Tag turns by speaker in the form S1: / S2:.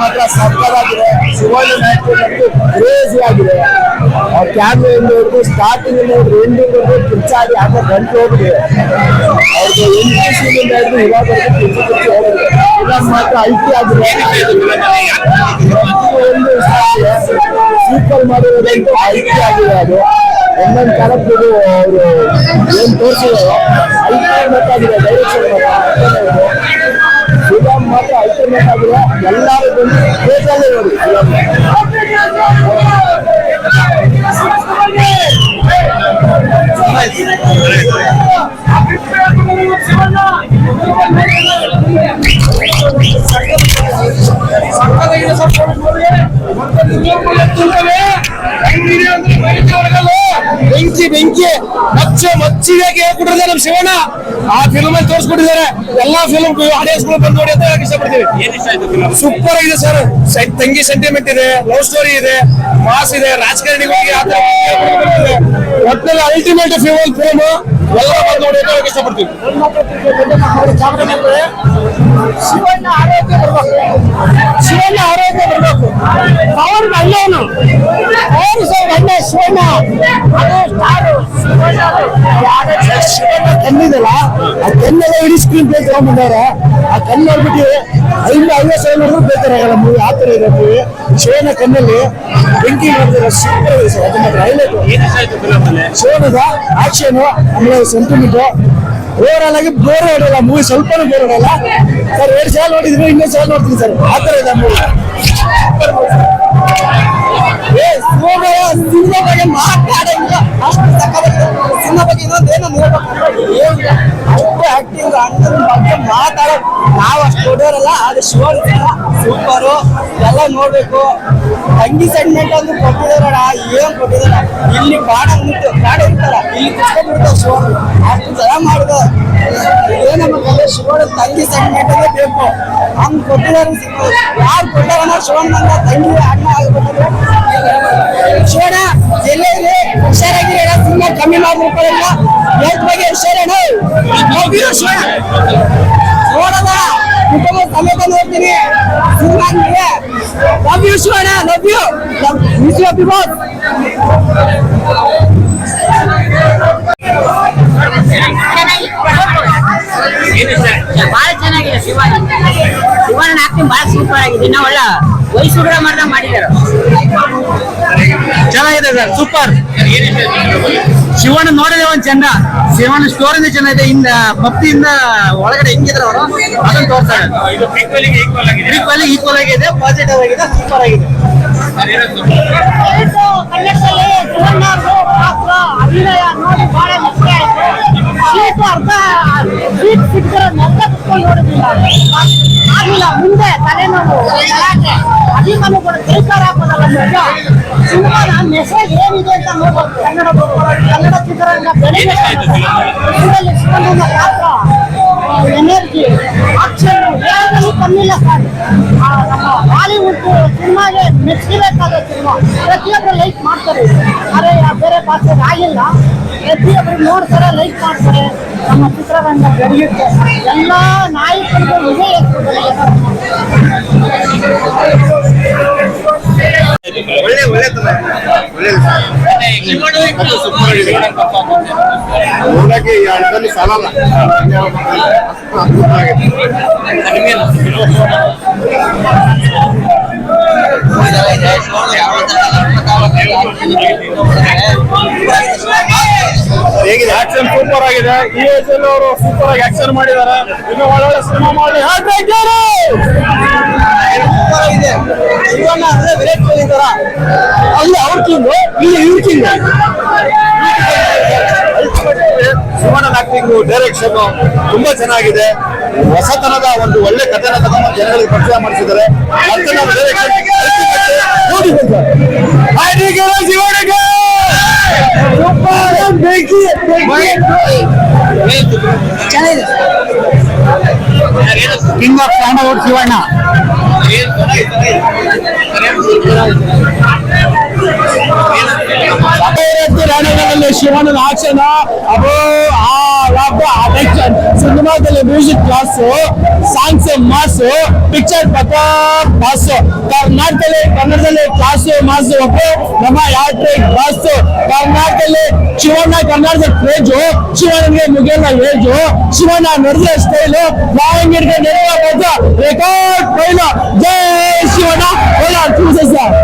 S1: ಮಾತ್ರ ಕ್ರೇಜಿ ಆಗಿದೆ. ಅವ್ರ ಕ್ಯಾಮ್ರಾ ಇಂದ ಹಿಡಿದು ಸ್ಟಾರ್ಟಿಂಗ್ ಹಿಡಿದು ಎಂಡಿಂಗ್ ಹಿಡಿದು ಆಮೇಲೆ ಗಂಟು ಹೋಗಿದೆ. ಅವ್ರಿಗೆ ಕಿರ್ಚಿ ಹೋಗಿದೆ. ಫಿಲಂ ಮಾತ್ರ ಐಟಿ ಆಗಿದೆ ಒಂದು ಇಷ್ಟ ಆಗಿದೆ ಸೀಕ್ವಲ್ ಮಾಡಿರೋದಂತೂ ಐಟಿ ಆಗಿದೆ ಅದು ಒಂದೊಂದು ಕ್ಯಾರೆಕ್ಟರ್ ಅವರು ಏನ್ ತೋರಿಸಿದಾರೋ ಅಲ್ಟಿಮೇಟ್ ಆಗಿದೆ ಡೈರೆಕ್ಷನ್ ಫಿಲಂ ಮಾತ್ರ ಅಲ್ಟಿಮೇಟ್ ಆಗಿದೆ ಎಲ್ಲರೂ ಬಂದು ಥಿಯೇಟರ್ಲ್ಲೇ ನೋಡಿ ಫಿಲಂ
S2: ಬೆಂಕಿ ಬೆಂಕಿ. ಮಚ್ಚ ಮಚ್ಚಿಗೆ ಹೇಳ್ಕೊಟ್ಟಿದ್ದಾರೆ ನಮ್ ಶಿವಣ್ಣ? ಆ ಫಿಲ್ಮ್ ಅಲ್ಲಿ ತೋರಿಸ್ಕೊಟ್ಟಿದ್ದಾರೆ. ಎಲ್ಲಾ ಫಿಲ್ಮ್ ಆಡಿಯನ್ಸ್ಗಳು ಬಂದು ನೋಡಿ ಅಂತ ಹೇಳಕ್ ಇಷ್ಟಪಡ್ತೀವಿ. ಸೂಪರ್ ಆಗಿದೆ ಸರ್ ತಂಗಿ ಸೆಂಟಿಮೆಂಟ್ ಇದೆ ಲವ್ ಸ್ಟೋರಿ ಇದೆ ಮಾಸ್ ಇದೆ ರಾಜಕಾರಣಿಗಳಿಗೆ ಆ ತರ ಇದೆ. ಒಟ್ಟಿನಲ್ಲಿ ಅಲ್ಟಿಮೇಟ್ ಫಿಲ್ಮ್ ಫಿಲ್ಮ್ ಎಲ್ಲ ಬಂದು ನೋಡಿ ಅಂತ ಹೇಳಕ್ ಇಷ್ಟಪಡ್ತೀವಿ.
S1: ಶಿವಣ್ಣ ಆರೋಗ್ಯ ಬರ್ಬೇಕು ಶಿವಣ್ಣ ಆರೋಗ್ಯ ಬರಬೇಕು ಪವರ್ ಒಳ್ಳೆಯವನು ಪವರ್ ಸರ್ ಅಣ್ಣ ಶಿವಣ್ಣ. ಅದು ಶಿವಣ್ಣ ಕಣ್ಣಿದಲ್ಲ ಆ ಕಣ್ಣೆಲ್ಲ ಇಡೀ ಸ್ಕ್ರೀನ್ ಪ್ಲೇ ತಗೊಂಡ್ಬಂದವ್ರೆ. ಆ ಕಣ್ಣು ನೋಡ್ಬಿಟ್ಟು ಐದು ಐವತ್ತು ಸಾವಿರ ನೋಡಿದ್ರು ಬೇಕಾಗಲ್ಲ ಮೂವಿ. ಆ ಥರ ಇದೆ ಮೂವಿ. ಕಣ್ಣಲ್ಲಿ ಬೆಂಕಿ ಮಾಡಿದ್ರೆ ಸೂಪರ್ ಇದೆ ಸರ್. ಅದು ಮಾತ್ರ ಹೈಲೈಟ್ ಶಿವಣ್ಣದ ಆಕ್ಷನ್, ಆಮೇಲೆ ಸೆಂಟಿಮೆಂಟ್ ಓವರಾಲ್ ಆಗಿ ಬೋರ್ ಹೊಡೆಯಲ್ಲ, ಮೂವಿ ಸ್ವಲ್ಪ ಬೋರ್ ಹೊಡೆಯಲ್ಲ. ಸರ್, ಎರಡು ಸಾಲ ನೋಡಿದ್ರೆ ಇನ್ನೊಂದು ಸಾಲ ನೋಡ್ತೀನಿ ಸರ್. ಆ ಥರ ಇದೆ ಮೂವಿ. ಸಿನಿಮಾ ಬಗ್ಗೆ ಮಾತಾಡಂಗಿಲ್ಲ. ಅಷ್ಟು ಸಕ್ಕತ್ತಾಗಿದೆ ಸಿನಿಮಾ ಬಗ್ಗೆ ಇನ್ನೊಂದು ಏನೋ ಹೇಳ್ಬೇಕು ಅಷ್ಟು ಆಕ್ಟಿಂಗ್ ಅಣ್ಣನ ಬಗ್ಗೆ ಮಾತಾಡೋ ದೊಡ್ಡವರಲ್ಲ ಅದು ಶಿವನ್ ಸೂಪರು ಎಲ್ಲ ನೋಡ್ಬೇಕು. ತಂಗಿ ಸೆಗ್ಮೆಂಟ್ ಅಂತ ಕೊಟ್ಟಿದಾರಣ ಏನ್ ಕೊಟ್ಟಿದಾರ ಇಲ್ಲಿ ಬಾಣ ಮುಟ್ಟು ಬಾಣ ಇರ್ತಾರ ಇಲ್ಲಿ ಕುತ್ಕೊಂಡ್ಬಿಡ್ತಾವ ಶಿವನ್ ಅಷ್ಟು ಜನ ಮಾಡಿದ. ಏನಮ್ಮ ಶಿವನ ತಂಗಿ ಸೆಗ್ಮೆಂಟ್ ಅಂದ್ರೆ ಬೇಕು. ಹಂಗ್ ಕೊಟ್ಟಿದಾರ ಯಾರು ಕೊಟ್ಟಾರಣ ಶಿವನ್ ನಂಗ ತಂಗಿ, ಅಣ್ಣ ಆಗ್ಬೇಕಂದ್ರೆ ಶೋಣ ಜಿಲ್ಲೆಯಲ್ಲಿ ಹುಷಾರಾಗಿ ತುಂಬ ಕಮ್ಮಿ ಮಾಡ್ಬಿಡ್ಕೊಳ್ಳಲ್ಲ ಬಗ್ಗೆ ಹುಷಾರಣ ನೋಡದ? ಕುಟುಂಬ ಸಮೇತ ನೋಡ್ತೀನಿ love you Shivanna. Love you miss you boss
S3: ಬಹಳ ಚೆನ್ನಾಗಿದೆ ಶಿವಾಜಿ. ಶಿವಣ್ಣ ಬಹಳ ಸೂಪರ್ ಆಗಿದೆ. ಇನ್ನ ಒಳ್ಳೆ ವಯಸ್ಸು ಮರಣ ಮಾಡಿದಾರ ಮಾಡಿದಾರೆ
S2: ಚೆನ್ನಾಗಿದೆ ಸರ್ ಸೂಪರ್. ಶಿವಣ್ಣ ನೋಡಿದೆ ಒಂದ್ ಚಂದ. ಶಿವಣ್ಣ ಇಂದ ಚೆನ್ನಾಗಿದೆ. ಇಂದ ಭಕ್ತಿಯಿಂದ ಒಳಗಡೆ ಹೆಂಗಿದ್ರು ಅವರು ಅದನ್ನ ತೋರ್ತಾರೆ ಈಕ್ವಲ್ ಈಕ್ವಲ್ ಆಗಿದೆ ಪಾಸಿಟಿವ್ ಆಗಿದೆ ಸೂಪರ್ ಆಗಿದೆ.
S1: ಕನ್ನಡದಲ್ಲಿ ಶಿವಣ್ಣವ್ರದ್ದು ಪಾತ್ರ ಅಭಿನಯ ನೋಡಿ ಬಹಳ ಮೆಚ್ಚುಗೆ ಆಯ್ತು. ಸೀಟು ನೋಡೋದಿಲ್ಲ ನೆತ್ತ ಕುತ್ಕೊಂಡು ನೋಡಿದ್ದಿಲ್ಲ ಆಗಿಲ್ಲ ಮುಂದೆ ತಲೆನೋವು ಗಲಾಟೆ ಅಭಿಮಾನಿಗಳು ತಿರುಕಾರ ಹಾಕೋದಲ್ಲ ನಿಜ ಸಿನಿಮಾದ ಮೆಸೇಜ್ ಏನಿದೆ ಅಂತ ನೋಡ್ಬೋದು. ಕನ್ನಡ ಕನ್ನಡ ಚಿತ್ರರಂಗ ಬೆಳಿಬೇಕು ಇದರಲ್ಲಿ ಶಿವಣ್ಣನ ಪಾತ್ರ ಎನರ್ಜಿ ಆಕ್ಷನ್ ಕಮ್ಮಿಲ್ಲ ಸರ್ ಬಾಲಿವುಡ್ ಸಿನಿಮಾಗೆ ಮೆಚ್ಚಿಬೇಕಾದ ಸಿನಿಮಾ. ಪ್ರತಿಯೊಬ್ಬರು ಲೈಕ್ ಮಾಡ್ತಾರೆ. ಆದರೆ ಬೇರೆ ಭಾಷೆಗೆ ಆಗಿಲ್ಲ. ಪ್ರತಿಯೊಬ್ಬರು ನೋಡ್ತಾರೆ, ಲೈಕ್ ಮಾಡ್ತಾರೆ. ನಮ್ಮ ಚಿತ್ರರಂಗ ಬೆಳೆಯುತ್ತೆ. ಎಲ್ಲ ನಾಯಕರಿಗೂ ಇದೇ
S2: ಒಳ್ಳೆ ಒಳ್ಳೆ
S4: ನೋಡಕ್ಕೆ ಈ ಹಣದಲ್ಲಿ ಸಾಲಲ್ಲ.
S2: ಹೇಗಿದೆ? ಆಕ್ಷನ್ ಸೂಪರ್ ಆಗಿದೆ. ಈ ಏಜ್ ಅಲ್ಲಿ ಅವರು ಸೂಪರ್ ಆಗಿ ಆಕ್ಷನ್ ಮಾಡಿದ್ದಾರೆ. ಇನ್ನು ಒಳ್ಳೊಳ್ಳೆ ಸಿನಿಮಾ ಮಾಡಿ
S1: ಇದೆ. ಶಿವಣ್ಣ ಅಂದ್ರೆ ವಿರಾಟ್ ಕೊಹ್ಲಿ ತರ. ಅಲ್ಲಿ ಅವ್ರ ಟೀಮ್ ಇಲ್ಲಿ ಇವ್ರ ಕಿಂಗ್
S4: ಶಿವಣ್ಣನ ಆಕ್ಟಿಂಗ್ ಡೈರೆಕ್ಷನ್ ತುಂಬಾ ಚೆನ್ನಾಗಿದೆ. ಹೊಸತನದ ಒಂದು ಒಳ್ಳೆ ಕಥೆನ ತಗೊಂಡು ಜನಗಳಿಗೆ ಪರಿಚಯ ಮಾಡಿಸಿದ್ದಾರೆ.
S2: King of Sandalwood Shivanna.
S1: ರಾಣೆಗಳಲ್ಲಿ ಶಿವಣ್ಣನ ಆಚನ ಅಬೋ ಆ
S2: ಸಿನಿಮಾದಲ್ಲಿ music class songs mass picture ಪಕ್ಕ ಕರ್ನಾಟಕದಲ್ಲಿ ಕಾಸು ಮಾಸು ಒಬ್ಬ ನಮ್ಮ ಯಾತ್ರೆ ಬಾಸು ಕರ್ನಾಟಕದಲ್ಲಿ ಶಿವಣ್ಣ ಕರ್ನಾಟಕ ಕ್ರೇಜು ಶಿವಣ್ಣನಿಗೆ ಮುಗಿಯಲ್ಲ ಏಜು ಶಿವಣ್ಣ ನಡೆದ ಸ್ಟೈಲು ದಾವಣಗೆರೆಗೆ ನಡೆಯುವ ರೆಕಾರ್ಡ್ ಫೈಲು ಜೈ ಶಿವಣ್ಣ ಹೋದ ತಿಳಿಸ ಸರ್